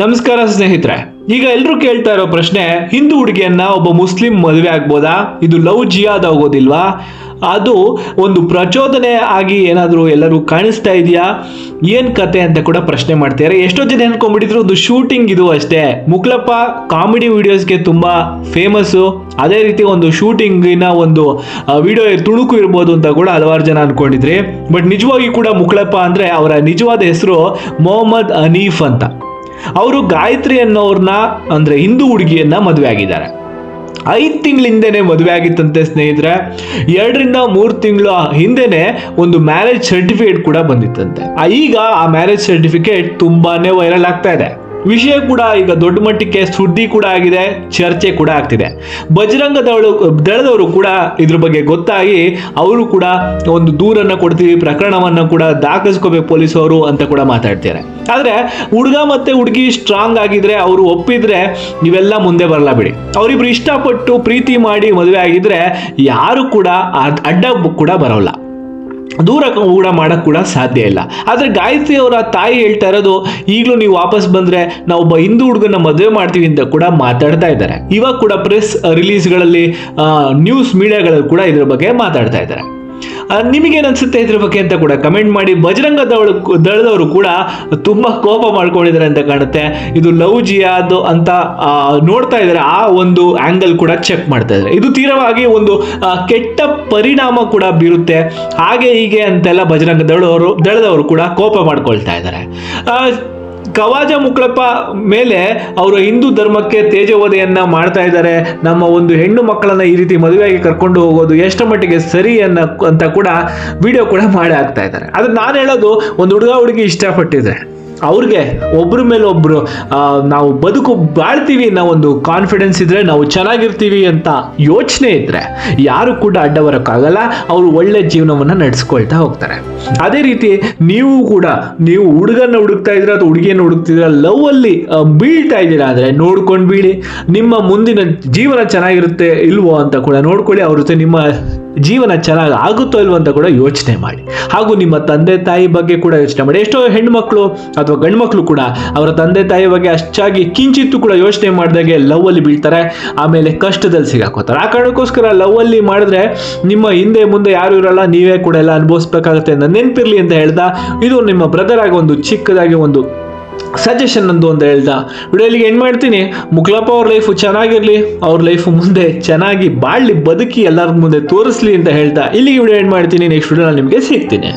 ನಮಸ್ಕಾರ ಸ್ನೇಹಿತರೆ, ಈಗ ಎಲ್ಲರೂ ಕೇಳ್ತಾ ಇರೋ ಪ್ರಶ್ನೆ, ಹಿಂದೂ ಹುಡುಗಿಯನ್ನ ಒಬ್ಬ ಮುಸ್ಲಿಂ ಮದುವೆ ಆಗ್ಬೋದಾ? ಇದು ಲವ್ ಜಿಯಾದ ಆಗೋದಿಲ್ವಾ? ಅದು ಒಂದು ಪ್ರಚೋದನೆ ಆಗಿ ಏನಾದರೂ ಎಲ್ಲರೂ ಕಾಣಿಸ್ತಾ ಇದೆಯಾ? ಏನ್ ಕತೆ ಅಂತ ಕೂಡ ಪ್ರಶ್ನೆ ಮಾಡ್ತಿದ್ದಾರೆ ಎಷ್ಟೋ ಜನ ಅನ್ಕೊಂಡ್ಬಿಟ್ಟಿದ್ರು ಒಂದು ಶೂಟಿಂಗ್ ಇದು ಅಷ್ಟೇ. ಮುಕ್ಲಪ್ಪ ಕಾಮಿಡಿ ವಿಡಿಯೋಸ್ಗೆ ತುಂಬಾ ಫೇಮಸ್ಸು ಅದೇ ರೀತಿ ಒಂದು ಶೂಟಿಂಗಿನ ಒಂದು ವಿಡಿಯೋ ತುಣುಕು ಇರ್ಬೋದು ಅಂತ ಕೂಡ ಹಲವಾರು ಜನ ಅನ್ಕೊಂಡಿದ್ರಿ. ಬಟ್ ನಿಜವಾಗಿ ಕೂಡ ಮುಕ್ಲಪ್ಪ ಅಂದ್ರೆ ಅವರ ನಿಜವಾದ ಹೆಸರು ಮೊಹಮ್ಮದ್ ಅನೀಫ್ ಅಂತ. ಅವರು ಗಾಯತ್ರಿ ಅನ್ನೋರ್ನ, ಅಂದ್ರೆ ಹಿಂದೂ ಹುಡುಗಿಯನ್ನ ಮದುವೆ ಆಗಿದ್ದಾರೆ. ಐದು ತಿಂಗಳ ಹಿಂದೆನೆ ಮದುವೆ ಆಗಿತ್ತಂತೆ ಸ್ನೇಹಿತರೆ. ಎರಡರಿಂದ ಮೂರು ತಿಂಗಳ ಹಿಂದೆನೆ ಒಂದು ಮ್ಯಾರೇಜ್ ಸರ್ಟಿಫಿಕೇಟ್ ಕೂಡ ಬಂದಿತ್ತಂತೆ. ಈಗ ಆ ಮ್ಯಾರೇಜ್ ಸರ್ಟಿಫಿಕೇಟ್ ತುಂಬಾನೇ ವೈರಲ್ ಆಗ್ತಾ ಇದೆ. ವಿಷಯ ಕೂಡ ಈಗ ದೊಡ್ಡ ಮಟ್ಟಕ್ಕೆ ಸುದ್ದಿ ಕೂಡ ಆಗಿದೆ, ಚರ್ಚೆ ಕೂಡ ಆಗ್ತಿದೆ. ಬಜರಂಗ ದಳ ದಳದವರು ಕೂಡ ಇದ್ರ ಬಗ್ಗೆ ಗೊತ್ತಾಗಿ ಅವರು ಕೂಡ ಒಂದು ದೂರನ್ನ ಕೊಡ್ತೀವಿ, ಪ್ರಕರಣವನ್ನ ಕೂಡ ದಾಖಲಿಸ್ಕೋಬೇಕು ಪೊಲೀಸವರು ಅಂತ ಕೂಡ ಮಾತಾಡ್ತಾರೆ ಆದ್ರೆ ಹುಡುಗ ಮತ್ತೆ ಹುಡುಗಿ ಸ್ಟ್ರಾಂಗ್ ಆಗಿದ್ರೆ, ಅವರು ಒಪ್ಪಿದ್ರೆ ನೀವೆಲ್ಲ ಮುಂದೆ ಬರಲ್ಲ ಬಿಡಿ. ಅವರಿಬ್ರು ಇಷ್ಟಪಟ್ಟು ಪ್ರೀತಿ ಮಾಡಿ ಮದುವೆ ಆಗಿದ್ರೆ ಯಾರು ಕೂಡ ಅಡ್ಡ ಕೂಡ ಬರೋಲ್ಲ. ದೂರ ಕೂಡ ಮಾಡಕ್ ಕೂಡ ಸಾಧ್ಯ ಇಲ್ಲ. ಆದರೆ ಗಾಯತ್ರಿ ಅವರ ತಾಯಿ ಹೇಳ್ತಾ ಇರೋದು, ಈಗಲೂ ನೀವು ವಾಪಸ್ ಬಂದ್ರೆ ನಾವು ಒಬ್ಬ ಹಿಂದೂ ಹುಡುಗನ ಮದುವೆ ಮಾಡ್ತೀವಿ ಅಂತ ಕೂಡ ಮಾತಾಡ್ತಾ ಇದ್ದಾರೆ. ಇವಾಗ ಕೂಡ ಪ್ರೆಸ್ ರಿಲೀಸ್ಗಳಲ್ಲಿ ನ್ಯೂಸ್ ಮೀಡಿಯಾಗಳಲ್ಲಿ ಕೂಡ ಇದ್ರ ಬಗ್ಗೆ ಮಾತಾಡ್ತಾ ಇದ್ದಾರೆ. ನಿಮಗೇನ್ ಅನಿಸುತ್ತೆ ಇದ್ರ ಬಗ್ಗೆ ಅಂತ ಕೂಡ ಕಮೆಂಟ್ ಮಾಡಿ. ಬಜರಂಗ ದಳ, ದಳದವರು ಕೂಡ ತುಂಬ ಕೋಪ ಮಾಡ್ಕೊಂಡಿದ್ದಾರೆ ಅಂತ ಕಾಣುತ್ತೆ. ಇದು ಲವ್ ಜಿಯಾದ್ ಅಂತ ನೋಡ್ತಾ ಇದ್ದಾರೆ. ಆ ಒಂದು ಆ್ಯಂಗಲ್ ಕೂಡ ಚೆಕ್ ಮಾಡ್ತಾ ಇದ್ದಾರೆ. ಇದು ತೀರವಾಗಿ ಒಂದು ಕೆಟ್ಟ ಪರಿಣಾಮ ಕೂಡ ಬೀರುತ್ತೆ. ಹಾಗೆ ಹೀಗೆ ಅಂತೆಲ್ಲ ಬಜರಂಗ ದಳದವರು ದಳದವರು ಕೂಡ ಕೋಪ ಮಾಡ್ಕೊಳ್ತಾ ಇದ್ದಾರೆ. ಕವಾಜ ಮುಕ್ಳಪ್ಪ ಮೇಲೆ ಅವರು ಹಿಂದೂ ಧರ್ಮಕ್ಕೆ ತೇಜವಧೆಯನ್ನ ಮಾಡ್ತಾ ಇದ್ದಾರೆ. ನಮ್ಮ ಒಂದು ಹೆಣ್ಣು ಮಕ್ಕಳನ್ನ ಈ ರೀತಿ ಮದುವೆಯಾಗಿ ಕರ್ಕೊಂಡು ಹೋಗೋದು ಎಷ್ಟು ಮಟ್ಟಿಗೆ ಸರಿ ಅನ್ನ ಅಂತ ಕೂಡ ವಿಡಿಯೋ ಕೂಡ ಮಾಡಿ ಹಾಕ್ತಾ ಇದ್ದಾರೆ. ಆದ್ರೆ ನಾನು ಹೇಳೋದು, ಒಂದು ಹುಡುಗ ಹುಡುಗಿ ಇಷ್ಟಪಟ್ಟಿದ್ರೆ. ಅವ್ರಿಗೆ ಒಬ್ರ ಮೇಲೆ ನಾವು ಬದುಕು ಬಾಳ್ತೀವಿ ಅನ್ನೋ ಒಂದು ಕಾನ್ಫಿಡೆನ್ಸ್ ಇದ್ರೆ, ನಾವು ಚೆನ್ನಾಗಿರ್ತೀವಿ ಅಂತ ಯೋಚನೆ ಇದ್ರೆ, ಯಾರು ಕೂಡ ಅಡ್ಡ ಬರೋಕ್ಕಾಗಲ್ಲ ಅವರು ಒಳ್ಳೆ ಜೀವನವನ್ನು ನಡೆಸ್ಕೊಳ್ತಾ ಹೋಗ್ತಾರೆ. ಅದೇ ರೀತಿ ನೀವು ಕೂಡ, ನೀವು ಹುಡುಗನ ಹುಡುಕ್ತಾ ಇದ್ರೆ ಅಥವಾ ಹುಡುಗಿಯನ್ನು ಹುಡುಕ್ತಿದ್ರೆ ಲವ್ ಅಲ್ಲಿ ಬೀಳ್ತಾ ಇದ್ದೀರಾ ಅಂದ್ರೆ ನೋಡ್ಕೊಂಡು ಬೀಳಿ. ನಿಮ್ಮ ಮುಂದಿನ ಜೀವನ ಚೆನ್ನಾಗಿರುತ್ತೆ ಇಲ್ವೋ ಅಂತ ಕೂಡ ನೋಡ್ಕೊಳ್ಳಿ. ಅವ್ರ ಜೊತೆ ನಿಮ್ಮ ಜೀವನ ಚೆನ್ನಾಗಿ ಆಗುತ್ತೋ ಇಲ್ವೋ ಅಂತ ಕೂಡ ಯೋಚನೆ ಮಾಡಿ. ಹಾಗೂ ನಿಮ್ಮ ತಂದೆ ತಾಯಿ ಬಗ್ಗೆ ಕೂಡ ಯೋಚನೆ ಮಾಡಿ. ಎಷ್ಟೋ ಹೆಣ್ಮಕ್ಳು ಅಥವಾ ಗಂಡ್ಮಕ್ಳು ಕೂಡ ಅವರ ತಂದೆ ತಾಯಿ ಬಗ್ಗೆ ಅಷ್ಟಾಗಿ ಕಿಂಚಿತ್ತು ಕೂಡ ಯೋಚನೆ ಮಾಡಿದಾಗೆ ಲವ್ ಅಲ್ಲಿ ಬೀಳ್ತಾರೆ. ಆಮೇಲೆ ಕಷ್ಟದಲ್ಲಿ ಸಿಗಾಕೋತಾರೆ. ಆ ಕಾರಣಕ್ಕೋಸ್ಕರ ಲವ್ ಅಲ್ಲಿ ಮಾಡಿದ್ರೆ ನಿಮ್ಮ ಹಿಂದೆ ಮುಂದೆ ಯಾರು ಇರಲ್ಲ, ನೀವೇ ಕೂಡ ಎಲ್ಲ ಅನುಭವಿಸ್ಬೇಕಾಗುತ್ತೆ. ಅಂತ ನೆನಪಿರ್ಲಿ ಅಂತ ಹೇಳ್ದ, ಇದು ನಿಮ್ಮ ಬ್ರದರ್ ಆಗಿ ಒಂದು ಚಿಕ್ಕದಾಗಿ ಒಂದು ಸಜೆಷನ್ ನಂದು ಅಂತ ಹೇಳ್ದ. ವಿಡಿಯೋಲಿಗೆ ಏನು ಮಾಡ್ತೀನಿ. ಮುಕ್ಲಪ್ಪ ಅವ್ರ ಲೈಫು ಚೆನ್ನಾಗಿರಲಿ, ಅವ್ರ ಲೈಫು ಮುಂದೆ ಚೆನ್ನಾಗಿ ಬಾಳ್ಲಿ ಬದುಕಿ ಎಲ್ಲರ ಮುಂದೆ ತೋರಿಸ್ಲಿ ಅಂತ ಹೇಳ್ತಾ ಇಲ್ಲಿಗೆ ವಿಡಿಯೋ ಏನು ಮಾಡ್ತೀನಿ. ನೆಕ್ಸ್ಟ್ ವಿಡಿಯೋ ನಾನು ನಿಮಗೆ ಸಿಗ್ತೀನಿ.